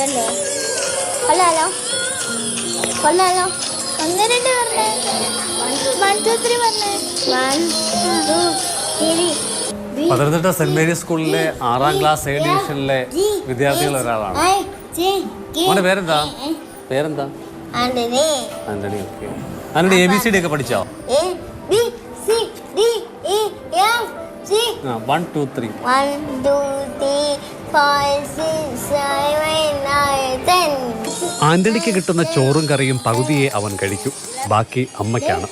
കൊള്ളല്ലേ കൊള്ളാലോ. കൊള്ളാലോ. ഒന്ന് രണ്ട് പറഞ്ഞേ വൺ ടു ത്രീ പറഞ്ഞേ one two three Pathanamthitta Saint Mary's സ്കൂളിലെ ആറാം ക്ലാസ് എ ഡിവിഷനിലെ വിദ്യാർത്ഥികൾ ഒരാളാണ്. മോന്റെ പേരെന്താ? പേരെന്താ? Antony. Antony okay Antony A B C D ഒക്കെ പഠിച്ചോ? One two three one two three ആന്റണിക്ക് കിട്ടുന്ന ചോറും കറിയും പകുതിയെ അവൻ കഴിക്കും. ബാക്കി അമ്മയ്ക്കാണ്.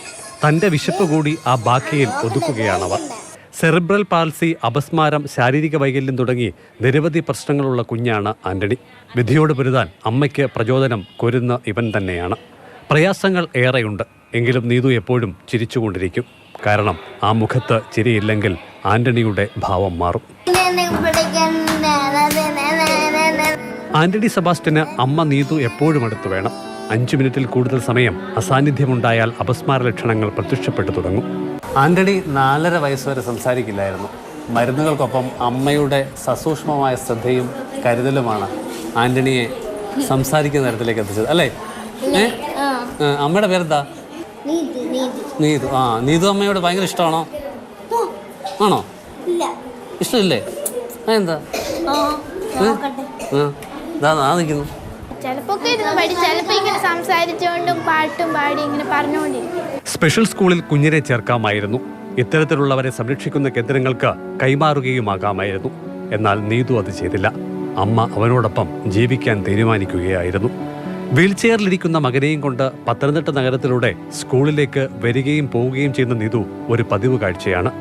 തന്റെ വിശപ്പ് കൂടി ആ ബാക്കിയിൽ ഒതുക്കുകയാണവർ സെറിബ്രൽ പാൾസി അപസ്മാരം ശാരീരിക വൈകല്യം തുടങ്ങി നിരവധി പ്രശ്നങ്ങളുള്ള കുഞ്ഞാണ് ആന്റണി. വിധിയോട് പൊരുതാൻ അമ്മയ്ക്ക് പ്രചോദനം കൊരുന്ന ഇവൻ തന്നെയാണ്. പ്രയാസങ്ങൾ ഏറെയുണ്ട്. എങ്കിലും നീതു എപ്പോഴും ചിരിച്ചുകൊണ്ടിരിക്കും. കാരണം ആ മുഖത്ത് ചിരിയില്ലെങ്കിൽ ആന്റണിയുടെ ഭാവം മാറും. ആന്റണി സെബാസ്റ്റ്യന് അമ്മ നീതു എപ്പോഴും അടുത്ത് വേണം. അഞ്ചു മിനിറ്റിൽ കൂടുതൽ സമയം അസാന്നിധ്യമുണ്ടായാൽ അപസ്മാര ലക്ഷണങ്ങൾ പ്രത്യക്ഷപ്പെട്ടു തുടങ്ങും. ആന്റണി നാലര വയസ്സ് വരെ സംസാരിക്കില്ലായിരുന്നു. മരുന്നുകൾക്കൊപ്പം അമ്മയുടെ സസൂക്ഷ്മമായ ശ്രദ്ധയും കരുതലുമാണ് ആന്റണിയെ സംസാരിക്കുന്ന തരത്തിലേക്ക് എത്തിച്ചത്. അല്ലേ? അമ്മയുടെ പേരെന്താ? നീതി ആ നീതു അമ്മയോട് ഭയങ്കര ഇഷ്ടമാണോ? ആണോ? ഇല്ല. ഇഷ്ടമില്ലേ? എന്താ ആ. നിൽക്കുന്നു സ്പെഷ്യൽ സ്കൂളിൽ കുഞ്ഞിനെ ചേർക്കാമായിരുന്നു. ഇത്തരത്തിലുള്ളവരെ സംരക്ഷിക്കുന്ന കേന്ദ്രങ്ങൾക്ക് കൈമാറുകയുമാകാമായിരുന്നു. എന്നാൽ നീതു അത് ചെയ്തില്ല. അമ്മ അവനോടൊപ്പം ജീവിക്കാൻ തീരുമാനിക്കുകയായിരുന്നു. വീൽചെയറിലിരിക്കുന്ന മകനെയും കൊണ്ട് പത്തനംതിട്ട നഗരത്തിലൂടെ സ്കൂളിലേക്ക് വരികയും പോവുകയും ചെയ്യുന്ന നീതു ഒരു പതിവ് കാഴ്ചയാണ്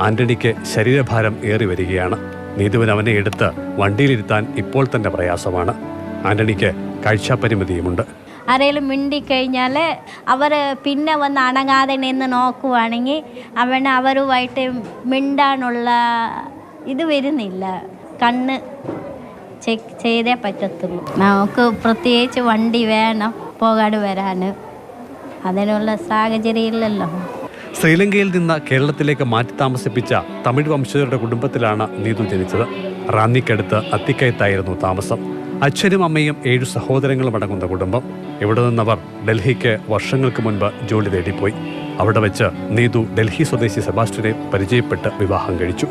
ആന്റണിക്ക് ശരീരഭാരം ഏറി വരികയാണ് നീതുവിന് അവനെ എടുത്ത് വണ്ടിയിലിരുത്താൻ ഇപ്പോൾ തന്നെ പ്രയാസമാണ്. ആന്റണിക്ക് കാഴ്ചാപരിമിതിയുമുണ്ട്. ആരെങ്കിലും മിണ്ടിക്കഴിഞ്ഞാൽ അവർ പിന്നെ വന്ന് അണങ്ങാതെ നിന്ന് നോക്കുവാണെങ്കിൽ അവന് അവരുമായിട്ട് മിണ്ടാനുള്ള ഇത് വരുന്നില്ല. കണ്ണ് ചെക്ക് ചെയ്തേ പറ്റത്തുള്ളൂ. നമുക്ക് പ്രത്യേകിച്ച് വണ്ടി വേണം പോകാട് വരാൻ അതിനുള്ള സാഹചര്യം ഇല്ലല്ലോ. ശ്രീലങ്കയിൽ നിന്ന് കേരളത്തിലേക്ക് മാറ്റി താമസിപ്പിച്ച തമിഴ് വംശജരുടെ കുടുംബത്തിലാണ് നീതു ജനിച്ചത്. റാന്നിക്കടുത്ത് അത്തിക്കയത്തായിരുന്നു താമസം. അച്ഛനും അമ്മയും ഏഴു സഹോദരങ്ങളും അടങ്ങുന്ന കുടുംബം. ഇവിടെ നിന്നവർ ഡൽഹിക്ക് വർഷങ്ങൾക്ക് മുൻപ് ജോലി തേടിപ്പോയി. അവിടെ വെച്ച് നീതു ഡൽഹി സ്വദേശി സെബാസ്റ്റ്യനെ പരിചയപ്പെട്ട് വിവാഹം കഴിച്ചു.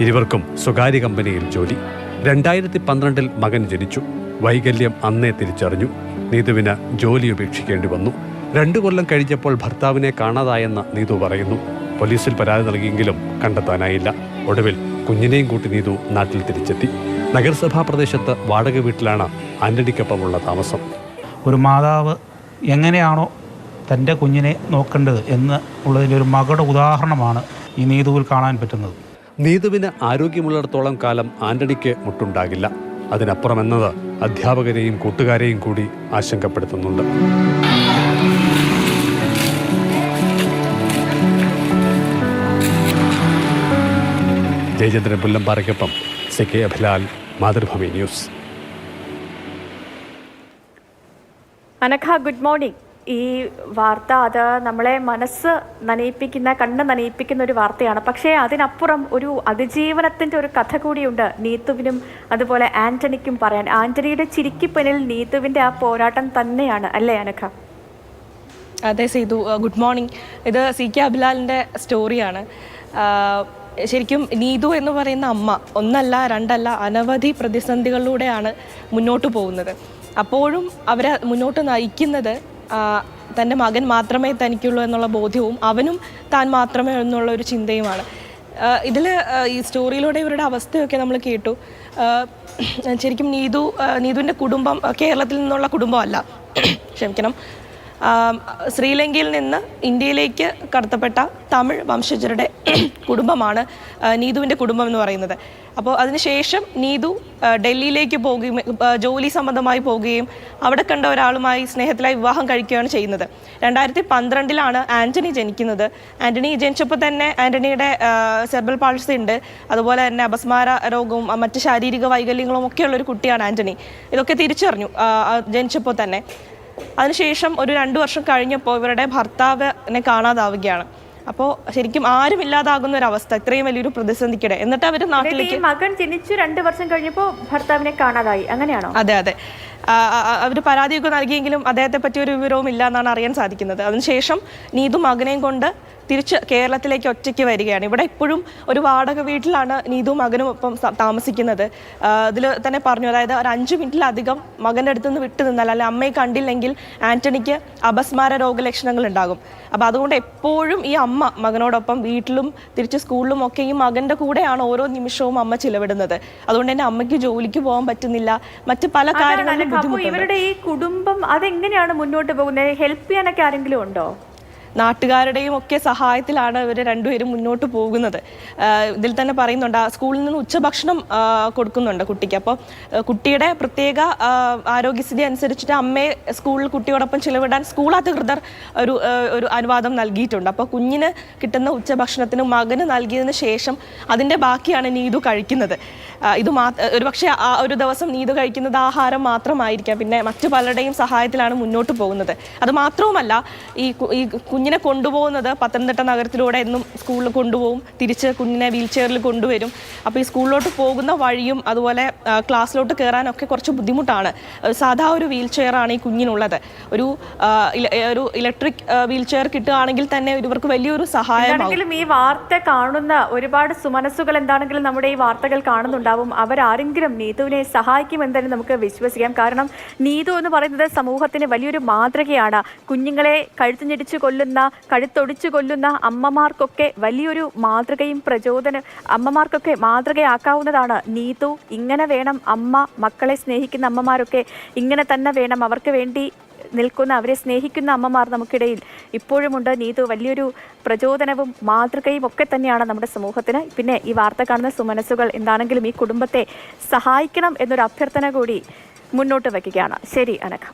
ഇരുവർക്കും സ്വകാര്യ കമ്പനിയിൽ ജോലി. രണ്ടായിരത്തി പന്ത്രണ്ടിൽ മകൻ ജനിച്ചു. വൈകല്യം അന്നേ തിരിച്ചറിഞ്ഞു. നീതുവിന് ജോലി ഉപേക്ഷിക്കേണ്ടി വന്നു. രണ്ടു കൊല്ലം കഴിഞ്ഞപ്പോൾ ഭർത്താവിനെ കാണാതായെന്ന് നീതു പറയുന്നു. പോലീസിൽ പരാതി നൽകിയെങ്കിലും കണ്ടെത്താനായില്ല. ഒടുവിൽ കുഞ്ഞിനെയും കൂട്ടി നീതു നാട്ടിൽ തിരിച്ചെത്തി. നഗരസഭാ പ്രദേശത്ത് വാടക വീട്ടിലാണ് ആന്റണിക്കൊപ്പമുള്ള താമസം. ഒരു മാതാവ് എങ്ങനെയാണോ തന്റെ കുഞ്ഞിനെ നോക്കേണ്ടത് എന്ന് ഉള്ളതിന്റെ ഒരു മകളുടെ ഉദാഹരണമാണ് ഈ നീതുവിൽ കാണാൻ പറ്റുന്നത്. നീതുവിന് ആരോഗ്യമുള്ളിടത്തോളം കാലം ആന്റണിക്ക് മുട്ടുണ്ടാകില്ല. അതിനപ്പുറം എന്നത് അധ്യാപകരെയും കൂട്ടുകാരെയും കൂടി ആശങ്കപ്പെടുത്തുന്നുണ്ട്. Jayachandran പുല്ലമ്പാറയ്ക്കൊപ്പം C K Abhilal Mathrubhumi news. Anagha good morning. ഈ വാർത്ത അത് നമ്മളെ മനസ്സ് നനയിപ്പിക്കുന്ന കണ്ണ് നനയിപ്പിക്കുന്ന ഒരു വാർത്തയാണ്. പക്ഷേ അതിനപ്പുറം ഒരു അതിജീവനത്തിന്റെ ഒരു കഥ കൂടിയുണ്ട് നീത്തുവിനും അതുപോലെ ആന്റണിക്കും പറയാൻ. ആന്റണിയുടെ ചിരിക്കിപ്പനിൽ നീത്തുവിന്റെ ആ പോരാട്ടം തന്നെയാണ് അല്ലേ അനഘ? അതെ സീതു. Good morning. ഇത് സി കെ അബിലാലിന്റെ സ്റ്റോറിയാണ്. ശരിക്കും നീതു എന്ന് പറയുന്ന അമ്മ ഒന്നല്ല രണ്ടല്ല അനവധി പ്രതിസന്ധികളിലൂടെയാണ് മുന്നോട്ട് പോകുന്നത്. അപ്പോഴും അവരെ മുന്നോട്ട് നയിക്കുന്നത് തന്റെ മകൻ മാത്രമേ തനിക്കുള്ളൂ എന്നുള്ള ബോധ്യവും അവനും താൻ മാത്രമേ എന്നുള്ള ഒരു ചിന്തയുമാണ്. ഇതിൽ ഈ സ്റ്റോറിയിലൂടെ ഇവരുടെ അവസ്ഥയൊക്കെ നമ്മൾ കേട്ടു. ശരിക്കും നീതു നീതുവിന്റെ കുടുംബം കേരളത്തിൽ നിന്നുള്ള കുടുംബമല്ല. ക്ഷമിക്കണം. ശ്രീലങ്കയിൽ നിന്ന് ഇന്ത്യയിലേക്ക് കടത്തപ്പെട്ട തമിഴ് വംശജരുടെ കുടുംബമാണ് നീതുവിന്റെ കുടുംബം എന്ന് പറയുന്നത്. അപ്പോൾ അതിനുശേഷം നീതു ഡൽഹിയിലേക്ക് പോകുകയും ജോലി സംബന്ധമായി പോവുകയും അവിടെ കണ്ട ഒരാളുമായി സ്നേഹത്തിലായി വിവാഹം കഴിക്കുകയാണ് ചെയ്യുന്നത്. രണ്ടായിരത്തി പന്ത്രണ്ടിലാണ് ആന്റണി ജനിക്കുന്നത്. ആന്റണി ജനിച്ചപ്പോൾ തന്നെ ആന്റണിയുടെ സെർബൽ പാൾസി ഉണ്ട്. അതുപോലെ തന്നെ അപസ്മാര രോഗവും മറ്റ് ശാരീരിക വൈകല്യങ്ങളും ഒക്കെയുള്ള ഒരു കുട്ടിയാണ് ആന്റണി ഇതൊക്കെ തിരിച്ചറിഞ്ഞു ജനിച്ചപ്പോൾ തന്നെ. അതിനുശേഷം ഒരു രണ്ട് വർഷം കഴിഞ്ഞപ്പോൾ ഇവരുടെ ഭർത്താവിനെ കാണാതാവുകയാണ്. അപ്പോൾ ശരിക്കും ആരും ഇല്ലാതാകുന്ന ഒരു അവസ്ഥ ഇത്രയും വലിയൊരു പ്രതിസന്ധിക്കിടെ. എന്നിട്ട് അവർ നാട്ടിലേക്ക് മകൻ ജനിച്ചു രണ്ട് വർഷം കഴിഞ്ഞപ്പോൾ ഭർത്താവിനെ കാണാതായി. അങ്ങനെയാണോ? അതെ അതെ. അവർ പരാതിയൊക്കെ നൽകിയെങ്കിലും അദ്ദേഹത്തെ പറ്റി ഒരു വിവരവും ഇല്ല എന്നാണ് അറിയാൻ സാധിക്കുന്നത്. അതിനുശേഷം നീതു മകനെയും കൊണ്ട് തിരിച്ച് കേരളത്തിലേക്ക് ഒറ്റയ്ക്ക് വരികയാണ്. ഇവിടെ ഇപ്പോഴും ഒരു വാടക വീട്ടിലാണ് നീതു മകനും ഒപ്പം താമസിക്കുന്നത്. ഇതിൽ തന്നെ പറഞ്ഞു അതായത് ഒരു അഞ്ച് മിനിറ്റിലധികം മകന്റെ അടുത്ത് നിന്ന് വിട്ടു നിന്നാൽ അല്ലെങ്കിൽ അമ്മയെ കണ്ടില്ലെങ്കിൽ ആന്റണിക്ക് അപസ്മാര രോഗലക്ഷണങ്ങൾ ഉണ്ടാകും അപ്പോൾ അതുകൊണ്ട് എപ്പോഴും ഈ അമ്മ മകനോടൊപ്പം വീട്ടിലും തിരിച്ച് സ്കൂളിലും ഒക്കെ ഈ മകന്റെ കൂടെയാണ് ഓരോ നിമിഷവും അമ്മ ചിലവിടുന്നത്. അതുകൊണ്ട് തന്നെ അമ്മയ്ക്ക് ജോലിക്ക് പോകാൻ പറ്റുന്നില്ല. മറ്റ് പല കാര്യങ്ങളും ഇവരുടെ ഈ കുടുംബം അതെങ്ങനെയാണ് മുന്നോട്ട് പോകുന്നത്? ഹെൽപ്പ് ചെയ്യാനൊക്കെ ആരെങ്കിലും ഉണ്ടോ? നാട്ടുകാരുടെയും ഒക്കെ സഹായത്തിലാണ് ഇവർ രണ്ടുപേരും മുന്നോട്ട് പോകുന്നത്. ഇതിൽ തന്നെ പറയുന്നുണ്ട് സ്കൂളിൽ നിന്ന് ഉച്ചഭക്ഷണം കൊടുക്കുന്നുണ്ട് കുട്ടിക്ക്. അപ്പോൾ കുട്ടിയുടെ പ്രത്യേക ആരോഗ്യസ്ഥിതി അനുസരിച്ചിട്ട് അമ്മയെ സ്കൂളിൽ കുട്ടിയോടൊപ്പം ചിലവിടാൻ സ്കൂൾ അധികൃതർ ഒരു ഒരു അനുവാദം നൽകിയിട്ടുണ്ട്. അപ്പോൾ കുഞ്ഞിന് കിട്ടുന്ന ഉച്ചഭക്ഷണത്തിന് മകന് നൽകിയതിന് ശേഷം അതിന്റെ ബാക്കിയാണ് നീതു കഴിക്കുന്നത്. ഇത് മാ ഒരുപക്ഷെ ആ ഒരു ദിവസം നീതു കഴിക്കുന്നത് ആഹാരം മാത്രമായിരിക്കാം. പിന്നെ മറ്റു പലരുടെയും സഹായത്തിലാണ് മുന്നോട്ട് പോകുന്നത്. അത് മാത്രവുമല്ല ഈ ഈ കുഞ്ഞിനെ കൊണ്ടുപോകുന്നത് പത്തനംതിട്ട നഗരത്തിലൂടെ എന്നും സ്കൂളിൽ കൊണ്ടുപോകും. തിരിച്ച് കുഞ്ഞിനെ വീൽ ചെയറിൽ കൊണ്ടുവരും. അപ്പോൾ ഈ സ്കൂളിലോട്ട് പോകുന്ന വഴിയും അതുപോലെ ക്ലാസ്സിലോട്ട് കയറാനൊക്കെ കുറച്ച് ബുദ്ധിമുട്ടാണ്. സാധാ ഒരു വീൽ ചെയറാണ് ഈ കുഞ്ഞിനുള്ളത്. ഒരു ഒരു ഇലക്ട്രിക് വീൽ ചെയർ കിട്ടുകയാണെങ്കിൽ തന്നെ ഇവർക്ക് വലിയൊരു സഹായമാകും എന്താണെങ്കിലും ഈ വാർത്ത കാണുന്ന ഒരുപാട് സുമനസ്സുകൾ എന്താണെങ്കിലും നമ്മുടെ ഈ വാർത്തകൾ കാണുന്നുണ്ടാവും. അവരാരെങ്കിലും നീതുവിനെ സഹായിക്കുമെന്ന് തന്നെ നമുക്ക് വിശ്വസിക്കാം. കാരണം നീതു എന്ന് പറയുന്നത് സമൂഹത്തിന് വലിയൊരു മാതൃകയാണ്. കുഞ്ഞുങ്ങളെ കഴുത്തു ഞെടിച്ചു ഞെരിച്ച് കൊല്ലുന്ന കഴുത്തൊടിച്ചു കൊല്ലുന്ന അമ്മമാർക്കൊക്കെ വലിയൊരു മാതൃകയും പ്രചോദന അമ്മമാർക്കൊക്കെ മാതൃകയാക്കാവുന്നതാണ് നീതു. ഇങ്ങനെ വേണം അമ്മ മക്കളെ സ്നേഹിക്കുന്ന അമ്മമാരൊക്കെ ഇങ്ങനെ തന്നെ വേണം. അവർക്ക് വേണ്ടി നിൽക്കുന്ന അവരെ സ്നേഹിക്കുന്ന അമ്മമാർ നമുക്കിടയിൽ ഇപ്പോഴുമുണ്ട്. നീതു വലിയൊരു പ്രചോദനവും മാതൃകയും ഒക്കെ തന്നെയാണ് നമ്മുടെ സമൂഹത്തിന്. പിന്നെ ഈ വാർത്ത കാണുന്ന സുമനസ്സുകൾ എന്താണെങ്കിലും ഈ കുടുംബത്തെ സഹായിക്കണം എന്നൊരു അഭ്യർത്ഥന കൂടി മുന്നോട്ട് വയ്ക്കുകയാണ്. ശരി അനഘ.